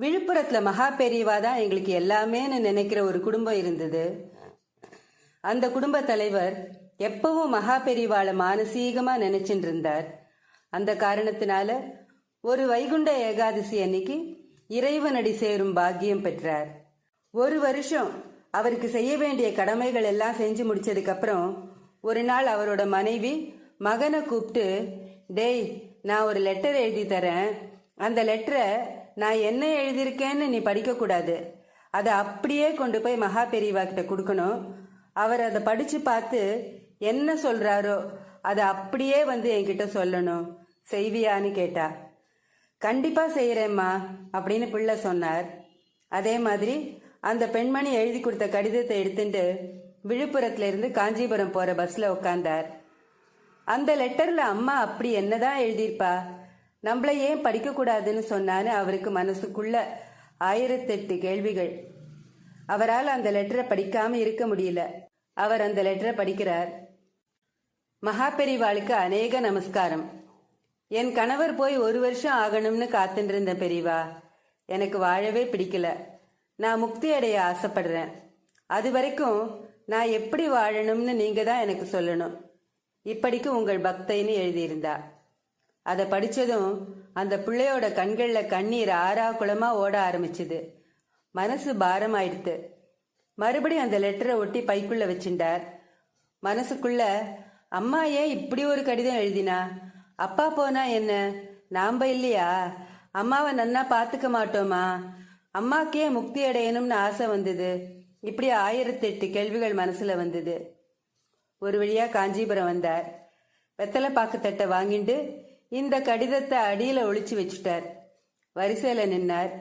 விழுப்புரத்தில் மகா பெரியவா தான் எங்களுக்கு எல்லாமேன்னு நினைக்கிற ஒரு குடும்பம் இருந்தது. அந்த குடும்ப தலைவர் எப்பவும் மகா பெரியவாளை மானசீகமாக நினைச்சிட்டு இருந்தார். அந்த காரணத்தினால ஒரு வைகுண்ட ஏகாதசி அன்னைக்கு இறைவனடி சேரும் பாக்கியம் பெற்றார். ஒரு வருஷம் அவருக்கு செய்ய வேண்டிய கடமைகள் எல்லாம் செஞ்சு முடிச்சதுக்கப்புறம் ஒரு நாள் அவரோட மனைவி மகனை கூப்பிட்டு டேய் நான் ஒரு லெட்டர் எழுதி தரேன். அந்த லெட்டரை நான் என்ன எழுதியிருக்கேன்னு நீ படிக்கக்கூடாது. அதை அப்படியே கொண்டு போய் மகா பெரியவா கிட்ட கொடுக்கணும். அவர் அதை படித்து பார்த்து என்ன சொல்கிறாரோ அதை அப்படியே வந்து என்கிட்ட சொல்லணும். செய்வியான்னு கேட்டா. கண்டிப்பா செய்கிறேம்மா அப்படின்னு பிள்ளை சொன்னார். அதே மாதிரி அந்த பெண்மணி எழுதி கொடுத்த கடிதத்தை எடுத்துட்டு விழுப்புரத்துல இருந்து காஞ்சிபுரம் போற பஸ்ல உட்கார்ந்தார். அந்த லெட்டர்ல அம்மா அப்படி என்னதான் எழுதியிருப்பா? நம்மள ஏன் படிக்கக்கூடாதுன்னு சொன்னான்னு அவருக்கு மனசுக்குள்ள ஆயிரத்தெட்டு கேள்விகள். அவரால் அந்த லெட்டரை படிக்காம இருக்க முடியல. அவர் அந்த லெட்டரை படிக்கிறார். மகாபெரிவாளுக்கு அநேக நமஸ்காரம். என் கணவர் போய் ஒரு வருஷம் ஆகணும்னு காத்துட்டு பெரிவா பெரியவா எனக்கு வாழவே பிடிக்கல. நான் முக்தி அடைய ஆசைப்படுறேன். அது வரைக்கும் நான் எப்படி வாழணும்னு நீங்க தான் எனக்கு சொல்லணும். இப்படிக்கு உங்கள் பக்தைன்னு எழுதியிருந்தா. அதை படித்ததும் அந்த பிள்ளையோட கண்களில் கண்ணீர் ஆறா குளமாக ஓட ஆரம்பிச்சுது. மனசு பாரமாயிடுத்து. மறுபடியும் அந்த லெட்டரை ஒட்டி பைக்குள்ள வச்சுட்டார் மனசுக்குள்ள அம்மா ஏன் இப்படி ஒரு கடிதம் எழுதினா? அப்பா போனா என்ன? நாம இல்லையா? அம்மாவை நன்னா பார்த்துக்க மாட்டோமா? அம்மாக்கே முக்தி அடையணும்னு ஆசை வந்தது. இப்படி ஆயிரத்தெட்டு கேள்விகள் மனசுல வந்தது. ஒரு வழியா காஞ்சிபுரம் வந்தார். வெத்தலை பாக்கு தட்டை வாங்கிட்டு இந்த கடிதத்தை அடியில ஒழிச்சு வச்சுட்டார். வரிசையில நின்னார்.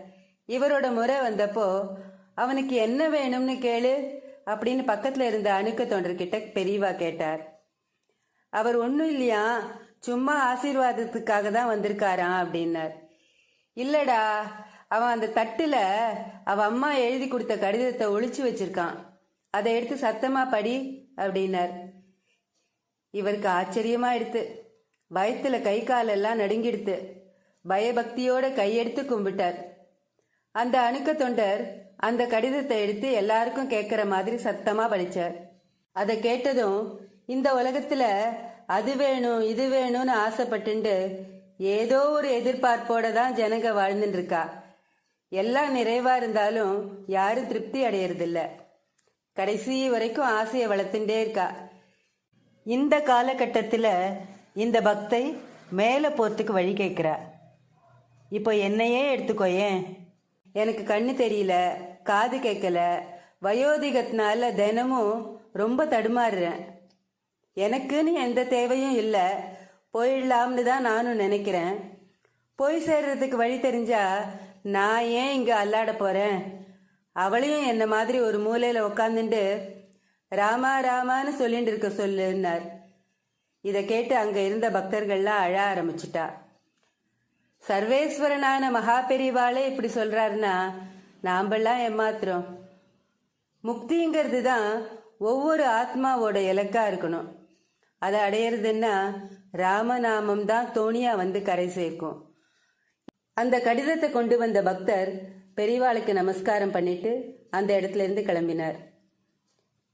இவரோட முறை வந்தப்போ அவனுக்கு என்ன வேணும்னு கேளு அப்படின்னு பக்கத்துல இருந்த அணுக்க தொண்டர்கிட்ட பெரியவா கேட்டார். அவர் ஒன்றும் இல்லையா? சும்மா ஆசீர்வாதத்துக்காக தான் வந்திருக்காராம் அப்படின்னார். இல்லடா அவன் அந்த தட்டுல அவ அம்மா எழுதி கொடுத்த கடிதத்தை ஒழிச்சு வச்சிருக்கான். அதை எடுத்து சத்தமா படி அப்படின்னார். இவருக்கு ஆச்சரியமா எடுத்து பயத்துல கை காலெல்லாம் நடுங்கிடுத்து. பயபக்தியோட கையெடுத்து கும்பிட்டார். அந்த அணுக்க தொண்டர் அந்த கடிதத்தை எடுத்து எல்லாருக்கும் கேட்கிற மாதிரி சத்தமா படிச்சார் அதை கேட்டதும் இந்த உலகத்துல அது வேணும் இது வேணும்னு ஆசைப்பட்டுண்டு ஏதோ ஒரு எதிர்பார்ப்போட தான் ஜனங்க வாழ்ந்துட்டு இருக்கா எல்லாம் நிறைவா இருந்தாலும் யாரும் திருப்தி அடையறதில்ல. கடைசி வரைக்கும் ஆசையை வளர்த்துட்டே இருக்கா. இந்த காலகட்டத்தில் இந்த பக்தை மேலே போகிறதுக்கு வழி கேட்குறா இப்போ என்னையே எடுத்துக்கோயேன் எனக்கு கண்ணு தெரியல காது கேட்கல வயோதிகத்தினால தினமும் ரொம்ப தடுமாறுறேன். எனக்குன்னு எந்த தேவையும் இல்லை. போயிடலாம்னு தான் நானும் நினைக்கிறேன். போய் சேர்றதுக்கு வழி தெரிஞ்சா நான் ஏன் இங்கே அல்லாட போகிறேன் அவளையும் என்ன மாதிரி ஒரு மூலையில் உக்காந்துட்டு ராமா ராமான்னு சொல்லிட்டு இருக்க சொல்லுன்னார். இதை கேட்டு அங்கே இருந்த பக்தர்கள்லாம் அழ ஆரம்பிச்சிட்டா. சர்வேஸ்வரனான மகா பெரிவாளே இப்படி சொல்றாருன்னா நாம்பெல்லாம் ஏமாத்துறோம். முக்திங்கிறது தான் ஒவ்வொரு ஆத்மாவோட இலக்கா இருக்கணும். அதை அடையிறதுன்னா ராமநாமம் தான் தோணியா வந்து கரை சேர்க்கும். அந்த கடிதத்தை கொண்டு வந்த பக்தர் பெரியவாளுக்கு நமஸ்காரம் பண்ணிட்டு அந்த இடத்துல இருந்து கிளம்பினார்.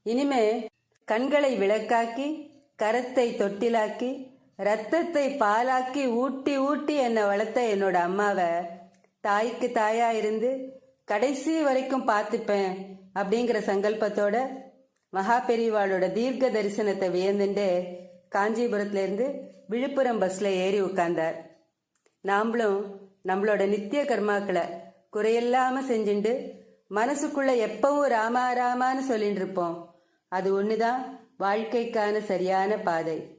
இனிமே கண்களை விளக்காக்கி கரத்தை தொட்டிலாக்கி ரத்தத்தை பாலாக்கி ஊட்டி ஊட்டி என்னை வளர்த்த என்னோட அம்மாவை தாய்க்கு தாயா இருந்து கடைசி வரைக்கும் பார்த்துப்பேன் அப்படிங்கிற சங்கல்பத்தோட மகா பெரியவாளோட தீர்க்க தரிசனத்தை வியந்துட்டு காஞ்சிபுரத்துல இருந்து விழுப்புரம் பஸ்ல ஏறி உட்கார்ந்தார். நாம்ளும் நம்மளோட நித்திய கர்மாக்களை குறையில்லாம செஞ்சுண்டு மனசுக்குள்ள எப்பவும் ராமா ராமான்னு சொல்லிட்டு இருப்போம் அது ஒண்ணுதான் வாழ்க்கைக்கான சரியான பாதை.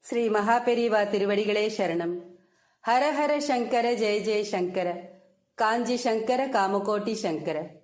ஸ்ரீ மகாபெரிவா திருவடிகளே சரணம். ஹர ஹர சங்கர ஜெய ஜெய சங்கர. காஞ்சி சங்கர காமகோட்டி சங்கர.